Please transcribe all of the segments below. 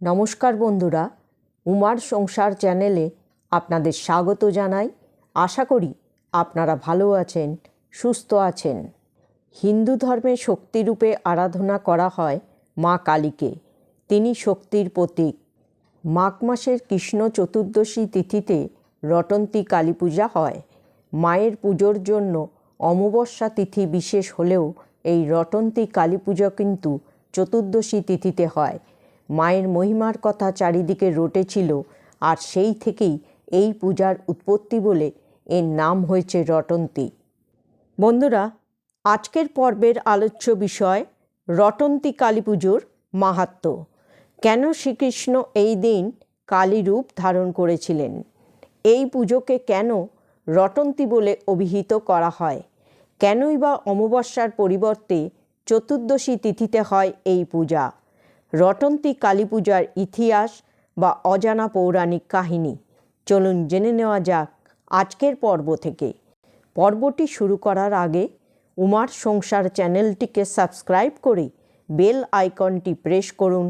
নমস্কার বন্ধুরা, উমার সংসার চ্যানেলে আপনাদের স্বাগত জানাই। আশা করি আপনারা ভালো আছেন, সুস্থ আছেন। হিন্দু ধর্মে শক্তিরূপে আরাধনা করা হয় মা কালীকে। তিনি শক্তির প্রতীক। মাঘ মাসের কৃষ্ণ চতুর্দশী তিথিতে রটন্তী কালী পূজা হয়। মায়ের পুজোর জন্য অমাবস্যা তিথি বিশেষ হলেও এই রটন্তী কালী পুজো কিন্তু চতুর্দশী তিথিতে হয়। মায়ের মহিমার কথা চারিদিকে রটেছিল আর সেই থেকেই এই পূজার উৎপত্তি বলে এর নাম হয়েছে রটন্তী। বন্ধুরা, আজকের পর্বের আলোচ্য বিষয় রটন্তী কালী পুজোর মাহাত্ম্য কেন শ্রীকৃষ্ণ এই দিন কালী রূপ ধারণ করেছিলেন? এই পুজোকে কেন রটন্তী বলে অভিহিত করা হয়? কেনই বা অমাবস্যার পরিবর্তে চতুর্দশী তিথিতে হয় এই পূজা? রটন্তী কালী পূজার ইতিহাস বা অজানা পৌরাণিক কাহিনী। চলুন জেনে নেওয়া যাক আজকের পর্ব থেকে। পর্বটি শুরু করার আগে উমার সংসার চ্যানেলটিকে সাবস্ক্রাইব করে বেল আইকনটি প্রেস করুন,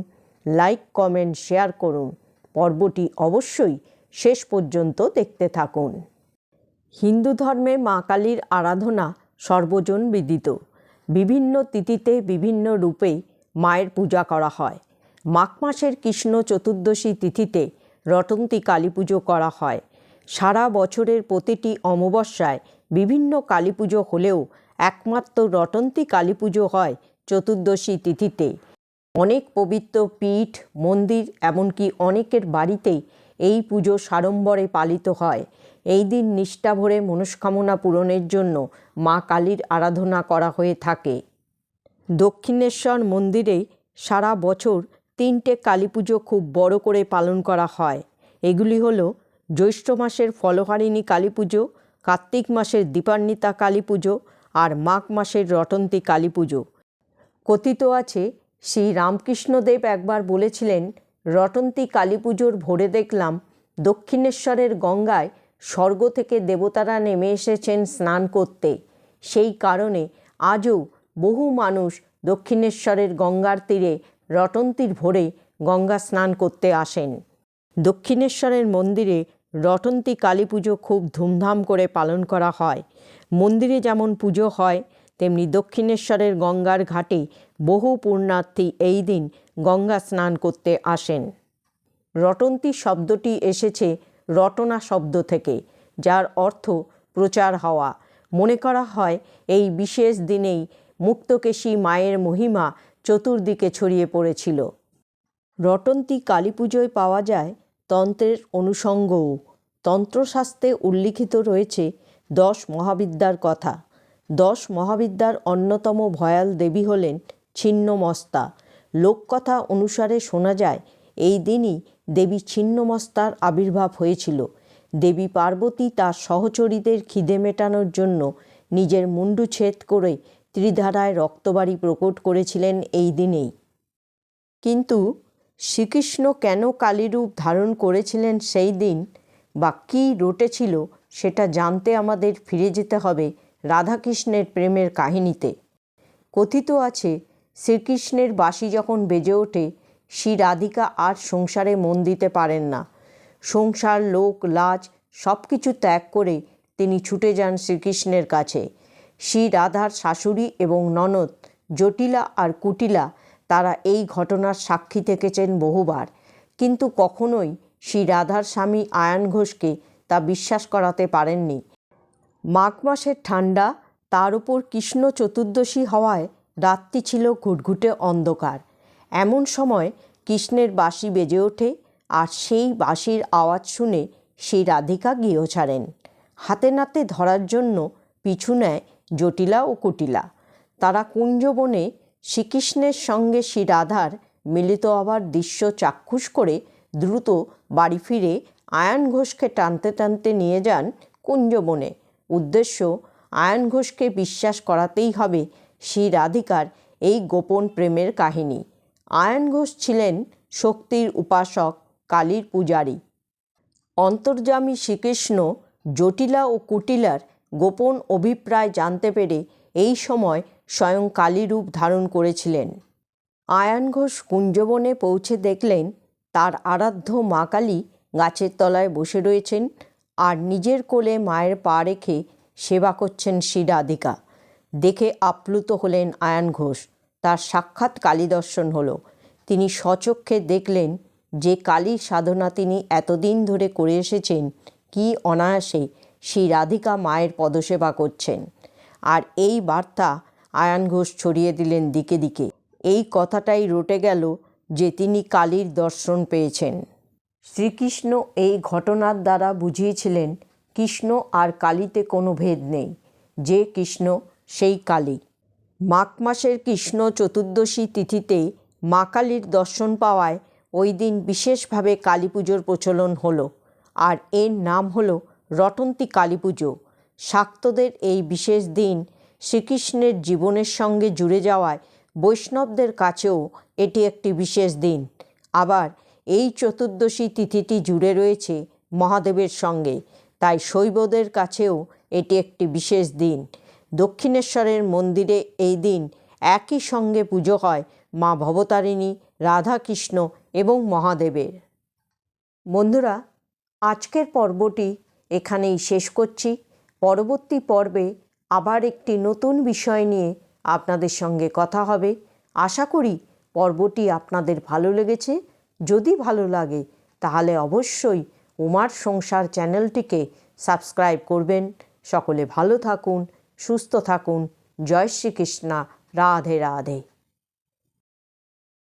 লাইক, কমেন্ট, শেয়ার করুন। পর্বটি অবশ্যই শেষ পর্যন্ত দেখতে থাকুন। হিন্দু ধর্মে মা কালীর আরাধনা সর্বজন বিদিত। বিভিন্ন তিথিতে বিভিন্ন রূপে মায়ের পূজা করা হয়। মাঘ মাসের কৃষ্ণ চতুর্দশী তিথিতে রটন্তী কালী পুজো করা হয়। সারা বছরের প্রতিটি অমাবস্যায় বিভিন্ন কালী পুজো হলেও একমাত্র রটন্তী কালী পুজো হয় চতুর্দশী তিথিতে। অনেক পবিত্র পীঠ, মন্দির, এমনকি অনেকের বাড়িতেই এই পুজো সাড়ম্বরে পালিত হয়। এই দিন নিষ্ঠা ভরে মনস্কামনা পূরণের জন্য মা কালীর আরাধনা করা হয়ে থাকে। দক্ষিণেশ্বর মন্দিরে সারা বছর তিনটে কালী পুজো খুব বড় করে পালন করা হয়। এগুলি হলো জ্যৈষ্ঠ মাসের ফলহারিণী কালী পুজো কার্তিক মাসের দীপান্বিতা কালী পুজো আর মাঘ মাসের রটন্তী কালী পুজো কথিত আছে, শ্রী রামকৃষ্ণদেব একবার বলেছিলেন, রটন্তী কালী পুজোর ভোরে দেখলাম দক্ষিণেশ্বরের গঙ্গায় স্বর্গ থেকে দেবতারা নেমে এসেছেন স্নান করতে। সেই কারণে আজও বহু মানুষ দক্ষিণেশ্বরের গঙ্গার তীরে রটন্তীর ভোরে গঙ্গা স্নান করতে আসেন। দক্ষিণেশ্বরের মন্দিরে রটন্তী কালী পুজো খুব ধুমধাম করে পালন করা হয়। মন্দিরে যেমন পুজো হয়, তেমনি দক্ষিণেশ্বরের গঙ্গার ঘাটে বহু পুণ্যার্থী এই দিন গঙ্গা স্নান করতে আসেন। রটন্তী শব্দটি এসেছে রটনা শব্দ থেকে, যার অর্থ প্রচার হওয়া। মনে করা হয়, এই বিশেষ দিনেই মুক্তকেশী মায়ের মহিমা চতুর্দিকে ছড়িয়ে পড়েছিল। রটন্তী কালী পুজোয় পাওয়া যায় তন্ত্রের অনুষঙ্গও। তন্ত্রশাস্ত্রে উল্লিখিত রয়েছে দশ মহাবিদ্যার কথা। দশ মহাবিদ্যার অন্যতম ভয়াল দেবী হলেন ছিন্নমস্তা। লোককথা অনুসারে শোনা যায়, এই দিনই দেবী ছিন্নমস্তার আবির্ভাব হয়েছিল। দেবী পার্বতী তার সহচরীদের খিদে মেটানোর জন্য নিজের মুন্ডু ছেদ করে ত্রিধারায় রক্তবাড়ি প্রকট করেছিলেন এই দিনেই। কিন্তু শ্রীকৃষ্ণ কেন কালীরূপ ধারণ করেছিলেন সেই দিন বা কী রটেছিল সেটা জানতে আমাদের ফিরে যেতে হবে রাধাকৃষ্ণের প্রেমের কাহিনীতে। কথিত আছে, শ্রীকৃষ্ণের বাসি যখন বেজে ওঠে, শ্রী রাধিকা আর সংসারে মন দিতে পারেন না। সংসার, লোক, লাজ সব কিছু ত্যাগ করে তিনি ছুটে যান শ্রীকৃষ্ণের কাছে। শ্রী রাধার শাশুড়ি এবং ননদ জটিলা আর কুটিলা তারা এই ঘটনার সাক্ষী থেকেছেন বহুবার। কিন্তু কখনোই শ্রী রাধার স্বামী আয়ান ঘোষকে তা বিশ্বাস করাতে পারেননি। মাঘ মাসের ঠান্ডা তার উপর কৃষ্ণ চতুর্দশী হওয়ায় রাত্রি ছিল ঘুটঘুটে অন্ধকার। এমন সময় কৃষ্ণের বাঁশি বেজে ওঠে আর সেই বাঁশির আওয়াজ শুনে সেই রাধিকা গৃহ ছাড়েন। হাতে নাতে ধরার জন্য পিছু নেয় জটিলা ও কুটিলা। তারা কুঞ্জবনে শ্রীকৃষ্ণের সঙ্গে শ্রী রাধার মিলিত হবার দৃশ্য চাক্ষুষ করে দ্রুত বাড়ি ফিরে আয়ন ঘোষকে টানতে টানতে নিয়ে যান কুঞ্জবনে উদ্দেশ্য, আয়ন ঘোষকে বিশ্বাস করাতেই হবে শ্রী রাধিকার এই গোপন প্রেমের কাহিনী। আয়ন ঘোষ ছিলেন শক্তির উপাসক, কালীর পূজারী। অন্তর্যামী শ্রীকৃষ্ণ জটিলা ও কুটিলার গোপন অভিপ্রায় জানতে পেরে এই সময় স্বয়ং কালী রূপ ধারণ করেছিলেন। আয়ান ঘোষ কুঞ্জবনে পৌঁছে দেখলেন, তার আরাধ্য মা কালী গাছের তলায় বসে রয়েছেন আর নিজের কোলে মায়ের পা রেখে সেবা করছেন শ্রী রাধিকা দেখে আপ্লুত হলেন আয়ান ঘোষ। তার সাক্ষাৎ কালী দর্শন হলো। তিনি স্বচক্ষে দেখলেন যে কালীর সাধনা তিনি এতদিন ধরে করে এসেছেন, কি অনায়াসে শ্রী রাধিকা মায়ের পদসেবা করছেন। আর এই বার্তা আয়ান ঘোষ ছড়িয়ে দিলেন দিকে দিকে। এই কথাটাই রটে গেল যে তিনি কালীর দর্শন পেয়েছেন। শ্রীকৃষ্ণ এই ঘটনার দ্বারা বুঝিয়েছিলেন, কৃষ্ণ আর কালীতে কোনো ভেদ নেই। যে কৃষ্ণ, সেই কালী। মাঘ মাসের কৃষ্ণ চতুর্দশী তিথিতে মা কালীর দর্শন পাওয়ায় ওই দিন বিশেষভাবে কালী পুজোর প্রচলন হলো। আর এর নাম হলো রটন্তী কালী পুজো। শাক্তদের এই বিশেষ দিন শ্রীকৃষ্ণের জীবনের সঙ্গে জুড়ে যাওয়ায় বৈষ্ণবদের কাছেও এটি একটি বিশেষ দিন। আবার এই চতুর্দশী তিথিটি জুড়ে রয়েছে মহাদেবের সঙ্গে, তাই শৈবদের কাছেও এটি একটি বিশেষ দিন। দক্ষিণেশ্বরের মন্দিরে এই দিন একই সঙ্গে পুজো হয় মা ভবতারিণী, রাধাকৃষ্ণ এবং মহাদেবের। বন্ধুরা, আজকের পর্বটি এখানেই শেষ করছি। পরবর্তী পর্বে আবার একটি নতুন বিষয় নিয়ে আপনাদের সঙ্গে কথা হবে। আশা করি পর্বটি আপনাদের ভালো লেগেছে। যদি ভালো লাগে, তাহলে অবশ্যই উমার সংসার চ্যানেলটিকে সাবস্ক্রাইব করবেন। সকলে ভালো থাকুন, সুস্থ থাকুন। জয় শ্রীকৃষ্ণা। রাধে রাধে।